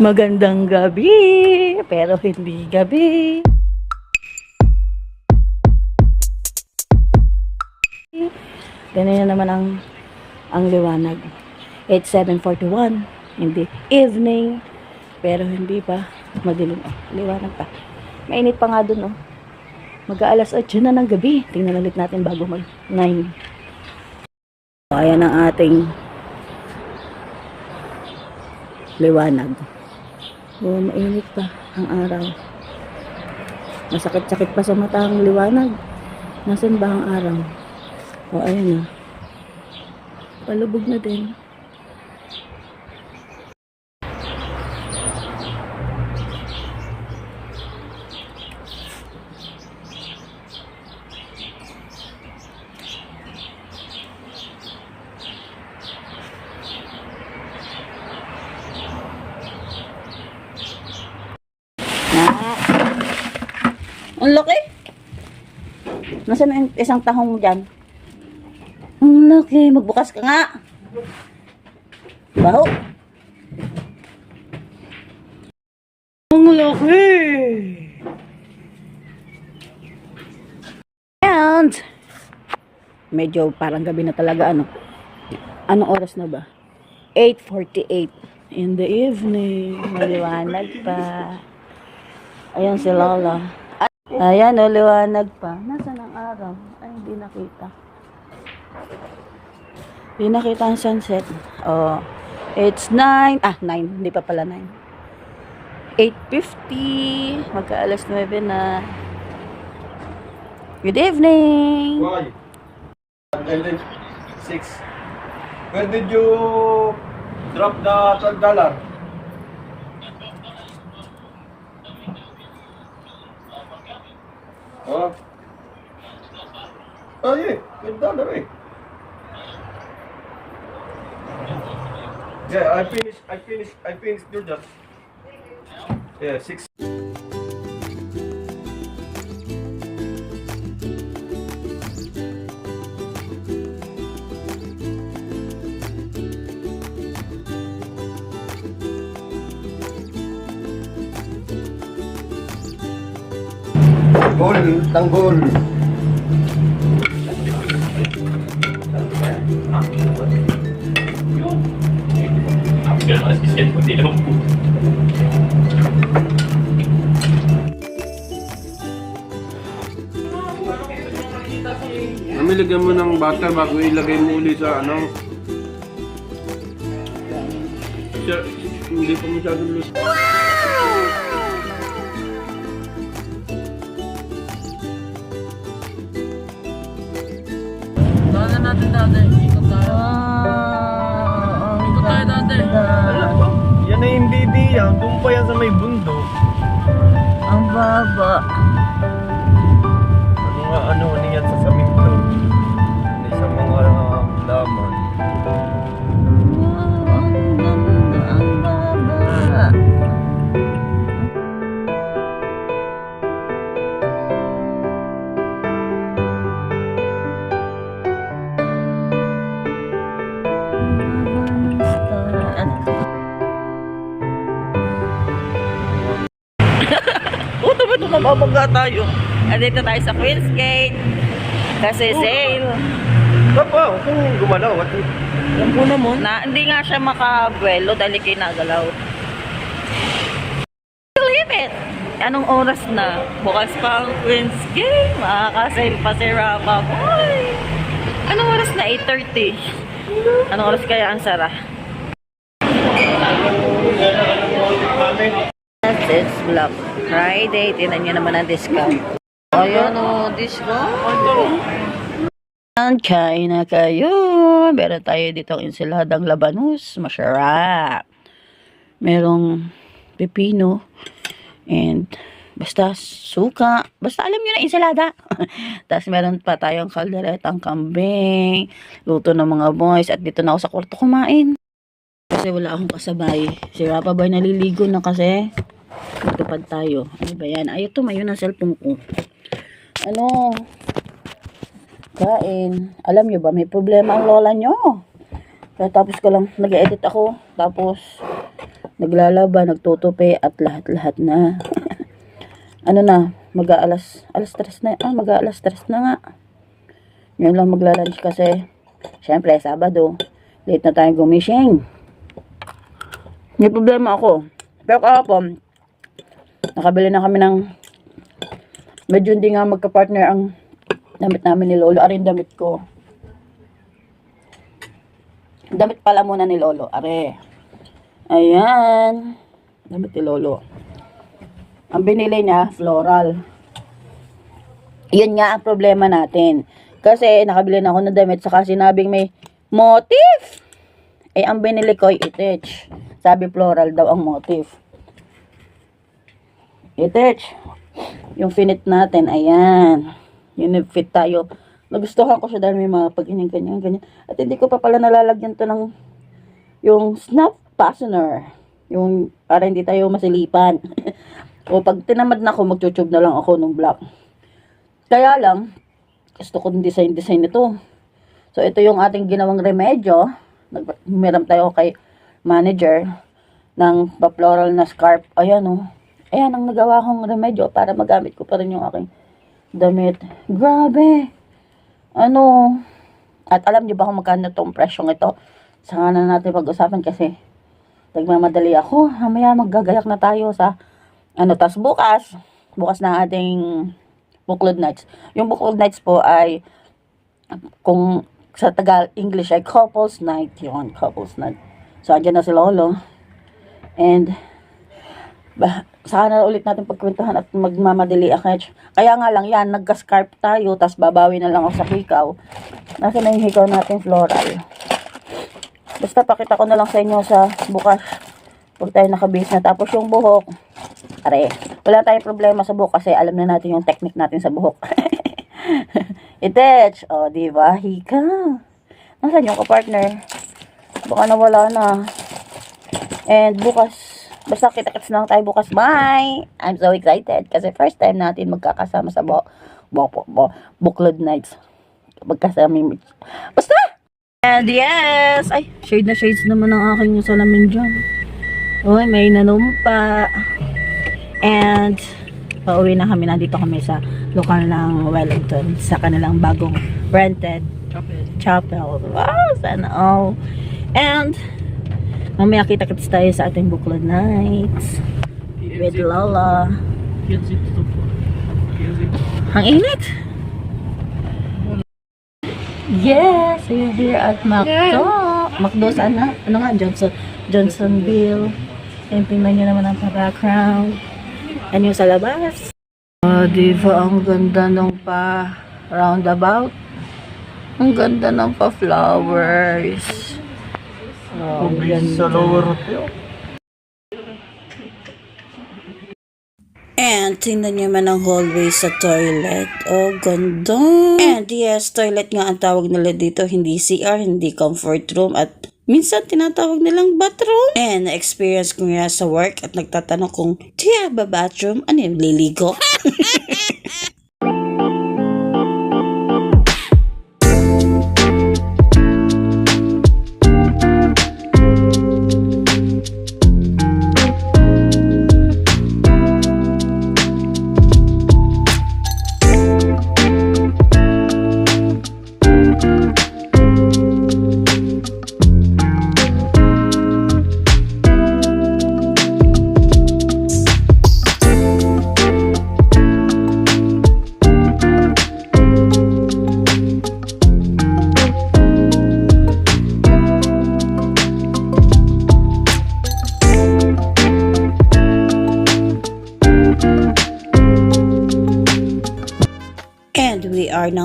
Magandang gabi, pero hindi gabi. Ganyan na naman ang ang liwanag. It's 7.41 in the evening. Pero hindi pa madilim. Oh, liwanag pa. Mainit pa nga dun, oh. Mag-aalas 8 na ng gabi. Tingnan ulit natin bago mag 9. So, ayan ang ating liwanag. Oh, mainit pa ang araw. Masakit-sakit pa sa mata ang liwanag. Nasaan ba ang araw? O, ayan na. Palubog na din. Na. Ang laki. Nasaan na yung isang tahong dyan? Ang laki. Magbukas ka nga. Baho. Ang laki. And, medyo parang gabi na talaga, ano? Anong oras na ba? 8.48 in the evening. Maliwanag pa. Ayan si Lola. Ayan, o, liwanag pa. Nasaan ang araw? Ay, hindi nakita. Hindi nakita ang sunset. Oh, it's 9. Ah, 9. Hindi pa pala 9. 8.50. Magka-alas 9 na. Good evening. Why? I 6. Where did you drop the $12? Oh. Oh yeah, twelve dollar eh. Yeah, I finished. I finished. I finished your job. Yeah, six. Tanggol, tanggol. Namilagyan mo ng butter bago ilagay mo uli sa ano. Siya, hindi pa masyadong luto. Dati. Ikot tayo. Ikot tayo dati. Yan na yung DD yan. Doon pa yan sa may bundok. Ang baba. Tayo? Andito tayo sa Queen's Gate. Kasi sale. Papa, kung gumalaw. At Alam ko naman. Na, hindi nga siya makabuelo dahil kinagalaw. Believe it! Anong oras na? Bukas pa ang Queen's Gate. Makakasale pa si Rapa Boy. Anong oras na? 8.30. Anong oras kaya ang sara? That's it, Black Friday. Tinan nyo naman ang discount. Ayan o, discount. Kain na kayo. Meron tayo dito ang ensaladang labanus. Masarap. Merong pepino. And basta suka. Basta alam nyo na ensalada. Tapos meron pa tayong kalderetang kambing. Luto ng mga boys. At dito na ako sa kwarto kumain. Kasi wala akong kasabay. Si Rapa Boy naliligo na kasi. Matupad tayo. Ano ba yan? Ayaw tumayo ng cellphone ko. Ano? Kain. Alam nyo ba, may problema ang lola nyo. Kaya tapos ko lang, nag-edit ako. Tapos, naglalaba, nagtutupi at lahat-lahat na. ano na, mag-aalas, alas tres na, ah, mag-aalas tres na nga. Yun lang magla-lunch kasi, syempre, Sabado, late na tayong gumising. May problema ako. Pero kahapon, nakabili na kami ng, medyo hindi nga magka-partner ang damit namin ni Lolo. Arin damit ko. Damit pala muna ni Lolo. Are. Ayan. Damit ni Lolo. Ang binili niya, floral. Yun nga ang problema natin. Kasi nakabili na ako ng damit saka sinabing may motif. Eh, ang binili ko ay itich. Sabi floral daw ang motif. Itich. Yung finit natin, ayan. Yung fit tayo. Nagustuhan ko siya dahil may mga pag-ining ganyan, ganyan. At hindi ko pa pala nalalagyan to ng yung snap fastener. Yung para hindi tayo masilipan. o pag tinamad na ako, magtutube na lang ako ng black. Kaya lang, gusto ko ng design-design nito. So, ito yung ating ginawang remedyo. Nag- Humiram tayo kay manager ng pa-floral na scarf. Ayan, oh. Ayan ang nagawa kong remedyo para magamit ko pa rin yung aking damit. Grabe! Ano? At alam niyo ba kung magkano itong presyong ito? Saka na natin pag-usapan kasi nagmamadali ako. Mamaya maggagayak na tayo sa ano, tas bukas, bukas na ating Buklod Nights. Yung Buklod Nights po ay kung sa Tagal English ay couples night yun, couples night. So, andyan na si Lolo. And, ba, saka na ulit natin pagkwentuhan at magmamadali ako. Kaya nga lang yan, nagka-scarf tayo, tas babawi na lang ako sa hikaw. Nasa na yung hikaw natin floral. Basta pakita ko na lang sa inyo sa bukas. Pag tayo nakabase na. Tapos yung buhok, Are, wala tayong problema sa buhok kasi alam na natin yung technique natin sa buhok. Itech, o, oh, di ba? Hika. Nasaan yung kapartner? Baka nawala na. And bukas, basta kita-kits na lang tayo bukas. Bye! I'm so excited kasi first time natin magkakasama sa bo, bo, bo, bo Buklod Nights. Magkasama yung... Basta! And yes! Ay, shade na shades naman ang aking salamin dyan. Uy, may nanumpa. And, pauwi na kami. Nandito kami sa lokal ng Wellington sa kanilang bagong rented chapel. Wow, sana all. And, mamaya kita-kits tayo sa ating Buklod Nights with Lola. Ang init! Yes, we're here at Macdo. Macdo sana? Ano nga? Johnson, Johnsonville. And tingnan nyo naman ang background. Yan yung sa labas. Oh, di ba ang ganda nung pa roundabout? Ang ganda ng pa flowers. Oh, Sa lower yun. And tingnan niyo man ang hallway sa toilet. Oh, ganda. And yes, toilet nga ang tawag nila dito. Hindi CR, hindi comfort room at minsan tinatawag nilang bathroom. And na-experience ko nga sa work at nagtatanong kung, do you bathroom? Ano yung liligo?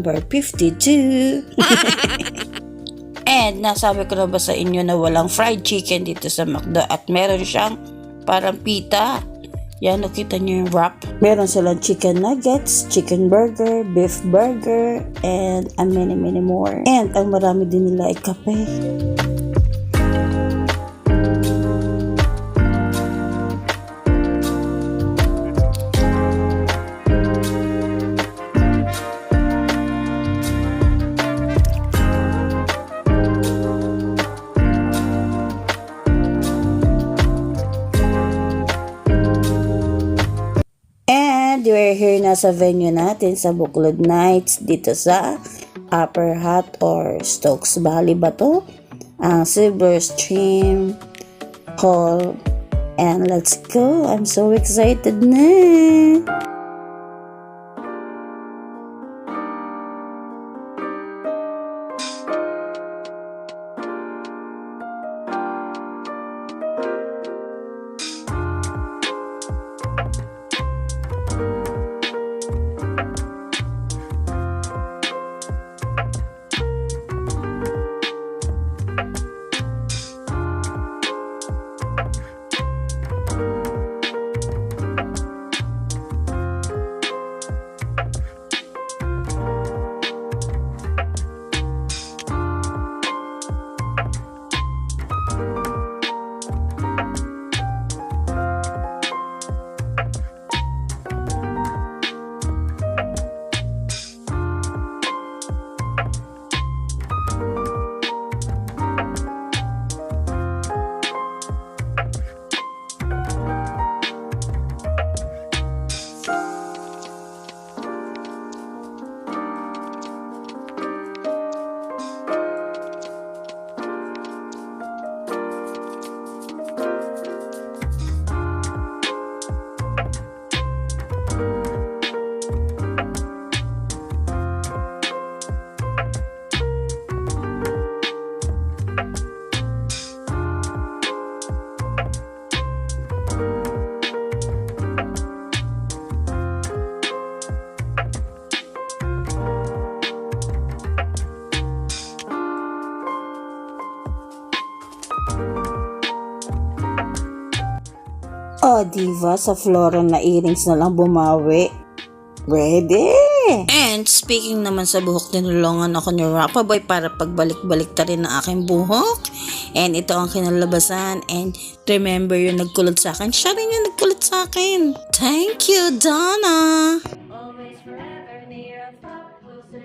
number 52. And nasabi ko na ba sa inyo na walang fried chicken dito sa McDo at meron siyang parang pita. Yan, nakita niyo yung wrap. Meron silang chicken nuggets, chicken burger, beef burger, and a many, many more. And ang marami din nila ay kape. We're here na sa venue natin sa Buklod Nights dito sa Upper Hut or Stokes Valley ba to? Ang Silver Stream Hall. And let's go. I'm so excited na. Diva, sa Flora na earrings na lang bumawi. Ready? And speaking naman sa buhok, tinulungan ako ni Rapa Boy para pagbalik-balik ta rin ang aking buhok. And ito ang kinalabasan. And remember yung nagkulot sa akin? Siya rin yung nagkulot sa akin. Thank you, Donna! Always forever near closer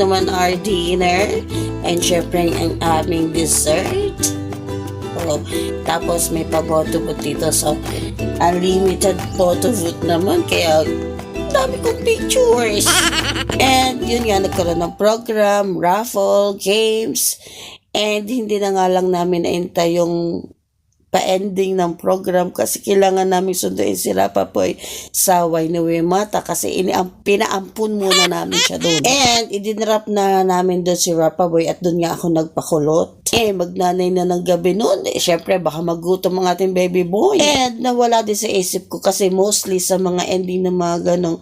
naman our dinner. And syempre, ang aming dessert. Oh, tapos may pa-photo booth dito. So, unlimited photo booth naman. Kaya, dami kong pictures. And yun nga, nagkaroon ng program, raffle, games. And hindi na nga lang namin naintay yung pa-ending ng program kasi kailangan namin sunduin si Rapapoy sa Wainuwimata kasi ini pinaampun muna namin siya doon. And idinrap na namin doon si Rapaboy at doon nga ako nagpakulot. Eh, magnanay na ng gabi noon. Eh, syempre, baka magutom ang ating baby boy. And nawala din sa isip ko kasi mostly sa mga ending ng mga ganong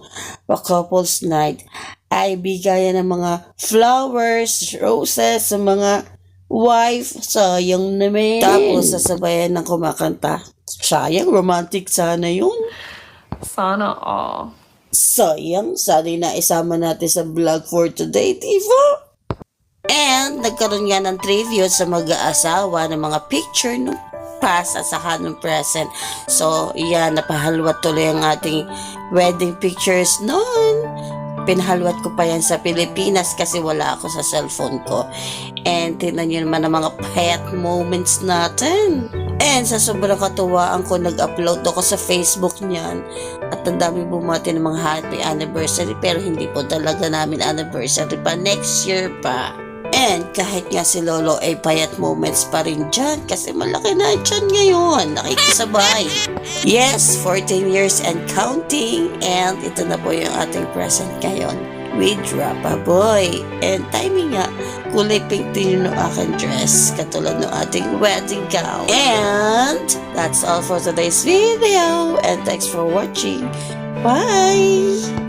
couples night ay bigayan ng mga flowers, roses, sa mga wife, sayang naman. Tapos sasabayan ng kumakanta. Sayang, romantic sana yun. Sana all. Sayang, sana na isama natin sa vlog for today, diba? And nagkaroon nga ng trivia sa mag-aasawa ng mga picture nung past at saka nung present. So, yan, napahalwat tuloy ang ating wedding pictures noon. Pinahalwat ko pa yan sa Pilipinas kasi wala ako sa cellphone ko. And tingnan nyo naman ang mga pet moments natin. And sa sobrang katuwaan ko, nag-upload ako sa Facebook niyan. At ang dami bumati ng mga happy anniversary. Pero hindi po talaga namin anniversary pa. Next year pa. And kahit nga si Lolo ay payat moments pa rin dyan kasi malaki na dyan ngayon. Nakikisabay. Yes, 14 years and counting. And ito na po yung ating present ngayon with Rapa Boy. And timing nga, kulay pink din yung aking dress katulad ng ating wedding gown. And that's all for today's video. And thanks for watching. Bye!